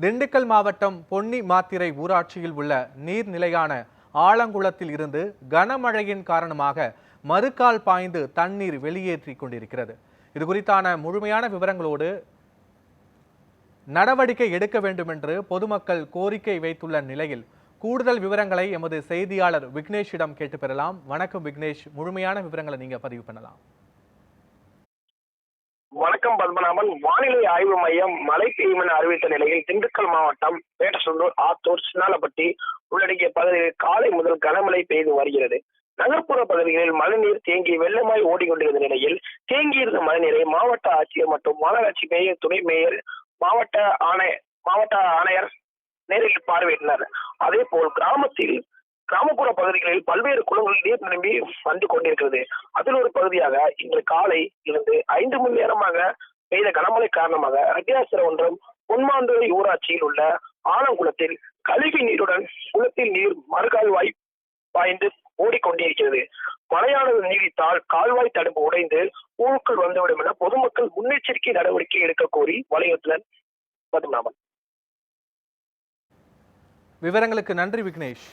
திண்டுக்கல் மாவட்டம் பொன்னி மாத்திரை ஊராட்சியில் உள்ள நீர்நிலையான ஆலங்குளத்தில் இருந்து கனமழையின் காரணமாக மறுகால் பாய்ந்து தண்ணீர் வெளியேற்றி கொண்டிருக்கிறது. இது குறித்தான முழுமையான விவரங்களோடு நடவடிக்கை எடுக்க வேண்டும் என்று பொதுமக்கள் கோரிக்கை வைத்துள்ள நிலையில் கூடுதல் விவரங்களை எமது செய்தியாளர் விக்னேஷிடம் கேட்டு பெறலாம். வணக்கம் விக்னேஷ். முழுமையான விவரங்களை நீங்க பதிவு பண்ணலாம். வணக்கம் பத்மநாபன். வானிலை ஆய்வு மையம் மழை பெய்யும் என அறிவித்த நிலையில் திண்டுக்கல் மாவட்டம் பேட்டசந்தூர் ஆத்தூர் சின்னாலப்பட்டி உள்ளடக்கிய பகுதிகளில் காலை முதல் கனமழை பெய்து வருகிறது. நகர்ப்புற பகுதிகளில் மழைநீர் தேங்கி வெள்ளமாய் ஓடிக்கொண்டிருந்த நிலையில் தேங்கியிருந்த மழைநீரை மாவட்ட ஆட்சியர் மற்றும் மாநகராட்சி மேயர் துணை மேயர் மாவட்ட ஆணை மாவட்ட ஆணையர் நேரில் பார்வையிட்டனர். அதே போல் கிராமத்தில் கிராமப்புற பகுதிகளில் பல்வேறு குளங்கள் நீர் நிரம்பி வந்து கொண்டிருக்கிறது. அதில் ஒரு பகுதியாக இன்று காலை இருந்து ஐந்து மணி நேரமாக பெய்த கனமழை காரணமாக ரத்தியாசிர ஒன்றம் பொன்மாந்துறை ஊராட்சியில் உள்ள ஆலங்குளத்தில் கழிவு நீருடன் குளத்தில் நீர் மறுகால்வாய் பாய்ந்து ஓடிக்கொண்டிருக்கிறது. மழையானது நீடித்தால் கால்வாய் தடுப்பு உடைந்து ஊருக்குள் வந்துவிடும் என பொதுமக்கள் முன்னெச்சரிக்கை நடவடிக்கை எடுக்க கோரி வலியுறுத்தினர் பத்மநாபன். விவரங்களுக்கு நன்றி விக்னேஷ்.